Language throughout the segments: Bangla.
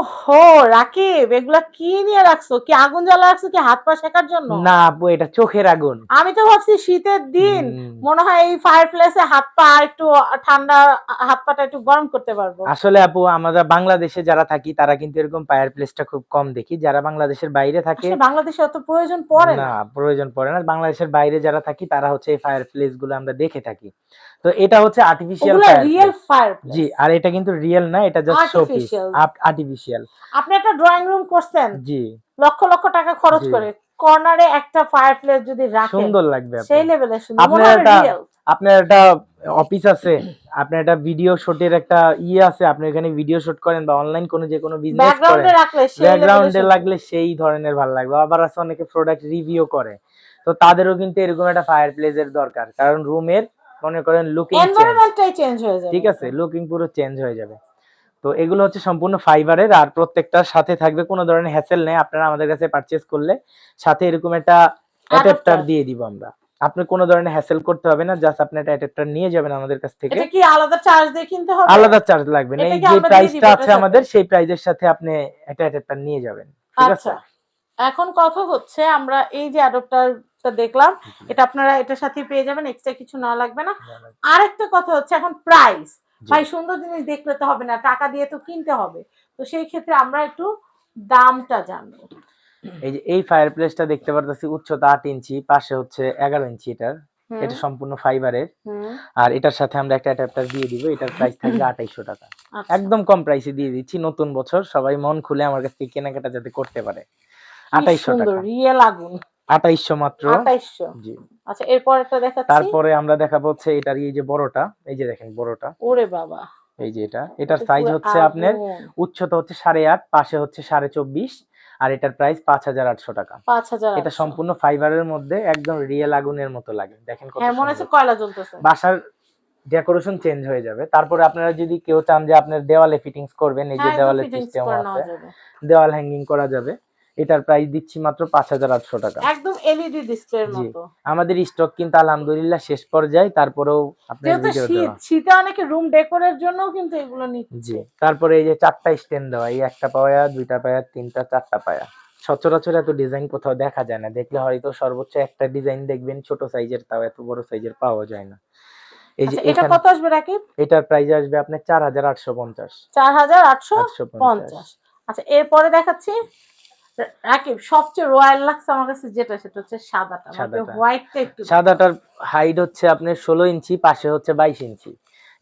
ওহো রাকিব এগুলা কি নিয়ে রাখছো? কি আগুন জ্বালা রাখছো কি হাত পা শেখার জন্য? না আপু এটা চোখের আগুন। আমি তো ভাবছি শীতের দিন মনে হয় এই ফায়ার প্লেসে হাত পা একটু ঠান্ডা হাত পাটা একটু গরম করতে পারব। আসলে আপু আমরা বাংলাদেশে যারা থাকি তারা কিন্তু এরকম ফায়ার প্লেসটা খুব কম দেখি। যারা বাংলাদেশের বাইরে থাকে বাংলাদেশে অত প্রয়োজন পড়ে না। প্রয়োজন পড়ে না। বাংলাদেশের বাইরে যারা থাকি তারা হচ্ছে এই ফায়ার প্লেসগুলো আমরা দেখে থাকি। তো এটা হচ্ছে আর্টিফিশিয়াল রিয়েল ফায়ার জি আর এটা কিন্তু রিয়েল না এটা জাস্ট শোপিস Artificial. আপনি একটা ড্রয়িং রুম করছেন? জি। লক্ষ লক্ষ টাকা খরচ করে। কর্নারে একটা ফায়ার প্লেস যদি রাখেন সুন্দর লাগবে সেই লেভেলের সুন্দর। আপনার একটা আপনার একটা অফিস আছে আপনার একটা ভিডিও শুটের একটা ইয়ে আছে আপনি এখানে ভিডিও শুট করেন বা অনলাইন কোনো যে কোনো বিজনেস করেন। ব্যাকগ্রাউন্ডে রাখলে সেই ব্যাকগ্রাউন্ডে লাগলে সেই ধরনের ভালো লাগবে। আবার আছে অনেকে প্রোডাক্ট রিভিউ করে। তো তাদেরও কিন্তু এরকম একটা ফায়ার প্লেসের দরকার। কারণ রুমের মনে করেন লুকিং চেঞ্জ হয়ে যাবে। ঠিক আছে লুকিং পুরো চেঞ্জ হয়ে যাবে। তো এগুলো হচ্ছে সম্পূর্ণ ফাইবারের আর প্রত্যেকটার সাথে থাকবে কোনো ধরনের হ্যাসেল নেই। আপনারা আমাদের কাছে পারচেজ করলে সাথে এরকম একটা অ্যাডাপ্টার দিয়ে দিব আমরা। আপনি কোনো ধরনের হ্যাসেল করতে হবে না জাস্ট আপনি একটা অ্যাডাপ্টার নিয়ে যাবেন আমাদের কাছ থেকে। এটা কি আলাদা চার্জ দিয়ে কিনতে হবে? আলাদা চার্জ লাগবে না। এই যে প্রাইসটা আছে আমাদের সেই প্রাইসের সাথে আপনি একটা অ্যাডাপ্টার নিয়ে যাবেন। ঠিক আছে? আচ্ছা। এখন কথা হচ্ছে আমরা এই যে অ্যাডাপ্টারটা দেখলাম এটা আপনারা এটার সাথে পেয়ে যাবেন এক্সট্রা কিছু না লাগবে না। আরেকটা কথা হচ্ছে এখন প্রাইস। ভাই সুন্দর জিনিস দেখলে তো হবে না টাকা দিয়ে তো কিনতে হবে। তো সেই ক্ষেত্রে আমরা একটু দামটা জানব। এই যে এই ফায়ার প্লেসটা দেখতে পারতেছি উচ্চতা আট ইঞ্চি পাশে হচ্ছে এগারো ইঞ্চি এটার। এটা সম্পূর্ণ ফাইবারের আর এটার সাথে আমরা একটা অ্যাডাপ্টার দিয়ে দিব এটার প্রাইস থাকবে আঠাইশো টাকা। আচ্ছা। একদম কম প্রাইসে দিয়ে দিচ্ছি নতুন বছর। সবাই মন খুলে আমার কাছ থেকে কেনাকাটা যাতে করতে পারে। আঠাইশো সুন্দর টাকা। রিয়েল আগুন। আঠাইশো মাত্র। আঠাইশশো। জি। আচ্ছা দেখাচ্ছি। তারপরে আমরা দেখাবো হচ্ছে এটার এই যে বড়টা এই যে দেখেন বড়টা। ওরে বাবা। এই যে এটা। এটার সাইজ হচ্ছে আপনার উচ্চতা হচ্ছে সাড়ে আট পাশে হচ্ছে সাড়ে চব্বিশ আর এটার প্রাইস পাঁচ হাজার আটশো টাকা। পাঁচ হাজার এটা সম্পূর্ণ ফাইবারের মধ্যে একদম রিয়েল আগুনের মতো লাগে। দেখেন কত হ্যাঁ মনে হচ্ছে কয়লা জ্বলতেছে। বাসার ডেকোরেশন চেঞ্জ হয়ে যাবে। তারপরে আপনারা যদি কেউ চান যে আপনার দেওয়ালে ফিটিংস করবেন এই যে হ্যাঁ, দেওয়ালে সিস্টেম আছে। দেওয়াল হ্যাঙ্গিং করা যাবে। এটার প্রাইস দিচ্ছি মাত্র পাঁচ হাজার আটশো টাকা। একদম এলইডি ডিসপ্লের। মতো। আমাদের স্টক কিন্তু আলহামদুলিল্লাহ শেষ পর্যায়ে তারপরেও আপনার শীত শীতে অনেকে রুম ডেকোরের জন্য কিন্তু এগুলো নিচ্ছে। জি তারপরে এই যে চারটা স্ট্যান্ড দেওয়া এই একটা পায়া দুইটা পায়া তিনটা চারটা পায়া সচরাচর এত ডিজাইন কোথাও দেখা যায় না। দেখলে হয়তো সর্বোচ্চ একটা ডিজাইন দেখবেন ছোট সাইজের তাও এত বড় সাইজের পাওয়া যায় না। এই যে আচ্ছা, এটা কত আসবে রাকিব? এটার প্রাইস আসবে আপনার চার হাজার আটশো পঞ্চাশ। চার হাজার আটশো আটশো পঞ্চাশ। পঞ্চাশ। আচ্ছা এরপরে দেখাচ্ছি। রাকিব সবচেয়ে রয়্যাল লাগছে আমার কাছে যেটা সেটা হচ্ছে সাদাটা সাদাটা। হোয়াইটটা একটু সাদাটার হাইট হচ্ছে আপনার ষোলো ইঞ্চি পাশে হচ্ছে বাইশ ইঞ্চি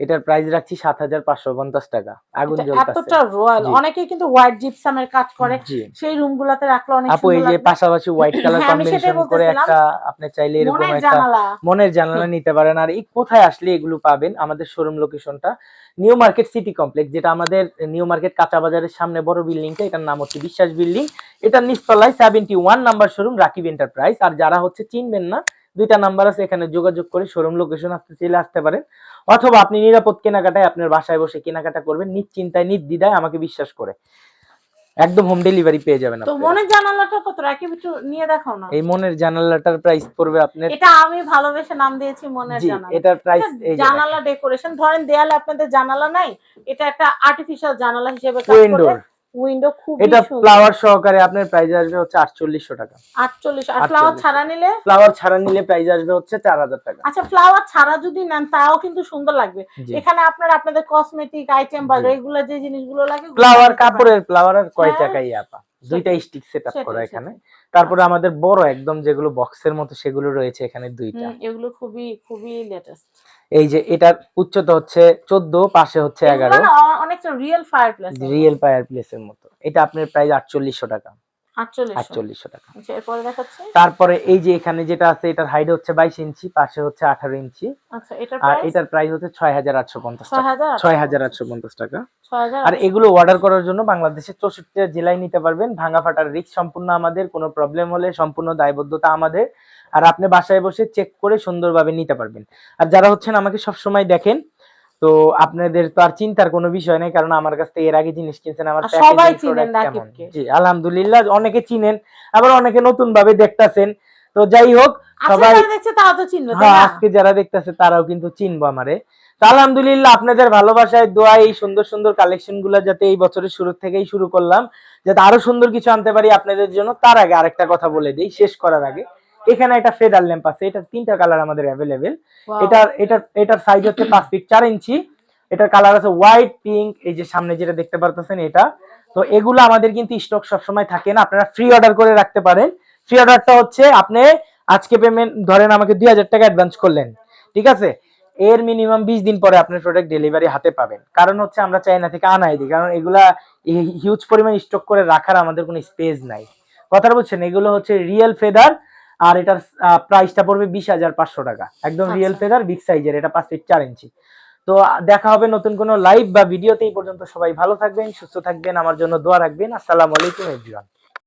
এটার প্রাইস রাখছি সাত হাজার পাঁচশো পঞ্চাশ টাকা। আগুন এতটা রয়্যাল জি। অনেকেই কিন্তু হোয়াইট জিপসামের কাজ করে। সেই রুম গুলাতে রাখলে অনেক আপু এই যে পাশাপাশি হোয়াইট কালার কম্বিনেশন করে একটা আপনি চাইলে এরকম একটা মনের জানালা নিতে পারেন। আর এই কোথায় আসলে এগুলো পাবেন? আমাদের শোরুম লোকেশনটা নিউ মার্কেট সিটি কমপ্লেক্স যেটা আমাদের নিউ মার্কেট কাঁচা বাজারের সামনে বড় বিল্ডিংটা এটার নাম হচ্ছে বিশ্বাস বিল্ডিং এটার নিচতলায় seventy one number showroom Rakib enterprise আর যারা হচ্ছে চিনবেন না দুইটা নাম্বার আছে এখানে যোগাযোগ করে শোরুম লোকেশন আসতে চাইলে আসতে পারেন। অথবা আপনি নিরাপদ কেনাকাটায় আপনার বাসায় বসে কেনাকাটা করবেন নিশ্চিন্তায় নির্দ্বিধায় আমাকে বিশ্বাস করে। একদম হোম ডেলিভারি পেয়ে যাবেন তো। মনের জানালাটা কত? রাকিব একটু নিয়ে দেখাও না। এই মনের জানালাটার প্রাইস পড়বে আপনার এটা আমি ভালোবেসে নাম দিয়েছি মনের জানালা। এটার প্রাইস এই জানালা ডেকোরেশন ধরেন দেয়ালে আপনাদের জানালা নাই এটা একটা আর্টিফিশিয়াল জানালা হিসেবে কাজ করে। উইন্ডো খুব এটা ফ্লাওয়ার সহকারে আপনার প্রাইস আসবে হচ্ছে 4800 টাকা। 48 আর ফ্লাওয়ার ছাড়া নিলে? ফ্লাওয়ার ছাড়া নিলে প্রাইস আসবে হচ্ছে 4000 টাকা। আচ্ছা ফ্লাওয়ার ছাড়া যদি নেন তাও কিন্তু সুন্দর লাগবে। এখানে আপনার আপনাদের কসমেটিক আইটেম বা রেগুলার যে জিনিসগুলো লাগে ফ্লাওয়ার কাপড়ের ফ্লাওয়ার আর কয় হ্যাঁ। টাকাই আপা? দুইটা স্টিক সেটআপ করা এখানে। তারপরে আমাদের বড় একদম যেগুলো বক্সের মতো সেগুলো রয়েছে এখানে দুইটা। এগুলো খুবই খুবই লেটেস্ট এই যে এটার উচ্চতা হচ্ছে 14 পাশে হচ্ছে 11 একটা রিয়েল ফায়ারপ্লেস রিয়েল ফায়ারপ্লেসের মতো। এটা আপনার প্রাইস 4800 টাকা। 4800 টাকা। আচ্ছা এরপরে দেখাচ্ছি। তারপরে এই যে এখানে যেটা আছে এটার হাইট হচ্ছে 22 ইঞ্চি পাশে হচ্ছে 18 ইঞ্চি। আচ্ছা এটার আর এটার প্রাইস হচ্ছে 6850 টাকা। 6850 টাকা। আর এগুলো অর্ডার করার জন্য বাংলাদেশের 64 জেলায় নিতে পারবেন। ভাঙা ফাটার রিস্ক সম্পূর্ণ আমাদের কোনো প্রবলেম হলে সম্পূর্ণ দায়বদ্ধতা আমাদের। আর আপনি বাসায় বসে চেক করে সুন্দরভাবে নিতে পারবেন। আর যারা হচ্ছেন আমাকে সব সময় দেখেন তো আপনাদের তো আর চিন্তার কোনো বিষয় নেই কারণ আমার কাছ থেকে এর আগে জিনিস কিনছেন আমার সবাই চিনেন রাকিবকে। জি আলহামদুলিল্লাহ অনেকে চিনেন আবার অনেকে নতুন ভাবে দেখতাছেন। তো যাই হোক সবাই দেখছে তারা তো চিনবে হ্যাঁ আজকে যারা দেখতেছে তারাও কিন্তু চিনবো আমারে। তো আলহামদুলিল্লাহ আপনাদের ভালোবাসায় দোয়া এই সুন্দর সুন্দর কালেকশনগুলা যাতে এই বছরের শুরু থেকেই শুরু করলাম যাতে আরও সুন্দর কিছু আনতে পারি আপনাদের জন্য তার আগে আরেকটা কথা বলে দিই শেষ করার আগে। এখানে একটা ফেদার ল্যাম্প আছে এটা তিনটা কালার আমাদের অ্যাভেলেবেল. এটার এটার এটার সাইজ হচ্ছে পাঁচ ফিট চার ইঞ্চি। এটার কালার আছে হোয়াইট পিঙ্ক এই যে সামনে যেটা দেখতে পারতেছেন এটা। তো এগুলো আমাদের কিন্তু স্টক সবসময় থাকে না আপনারা ফ্রি অর্ডার করে রাখতে পারেন। ফ্রি অর্ডারটা হচ্ছে আপনি আজকে পেমেন্ট ধরেন আমাকে দুই হাজার টাকা অ্যাডভান্স করলেন ঠিক আছে? এর মিনিমাম বিশ দিন পরে আপনার প্রোডাক্ট ডেলিভারি হাতে পাবেন। কারণ হচ্ছে আমরা চাইনা থেকে আনাই দিই কারণ এগুলা হিউজ পরিমাণ স্টক করে রাখার আমাদের কোনো স্পেস নাই। কথাটা বুঝছেন? এগুলো হচ্ছে রিয়েল ফেদার আর এটার প্রাইসটা পড়বে বিশ হাজার পাঁচশো টাকা। একদম রিয়েল। ফেদার বিগ সাইজের এটা পাঁচ ফিট চার ইঞ্চি তো দেখা হবে নতুন কোনো লাইভ বা ভিডিওতে এই পর্যন্ত সবাই ভালো থাকবেন সুস্থ থাকবেন আমার জন্য দোয়া রাখবেন। আসসালামু আলাইকুম এভরিওয়ান